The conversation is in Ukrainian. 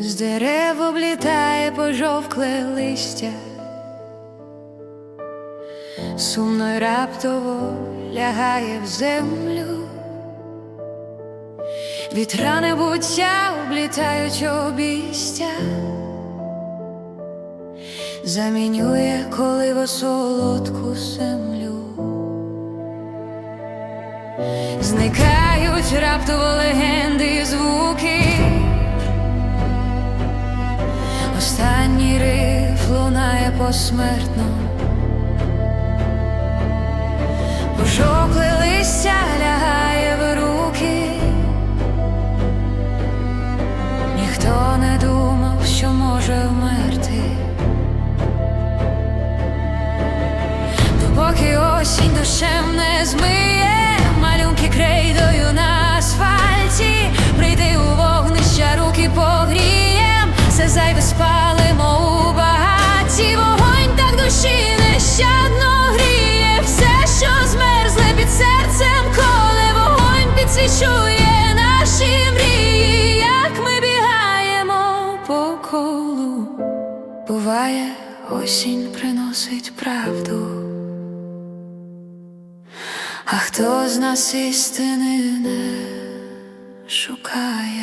з дерев облітає пожовкле листя, сумно й раптово лягає в землю, вітра небуття облітають обістя, замінює коливо солодку землю. Зникають раптово легенди і звуки. Останній риф лунає посмертно. Пожовкле листя лягає в руки. Ніхто не думав, що може вмерти. Допоки осінь душем не змиє зайве спалимо у багаті, вогонь так душі нещадно гріє, все, що змерзле під серцем, коли вогонь підсвічує наші мрії, як ми бігаємо по колу. Буває, осінь приносить правду. А хто з нас істини не шукає?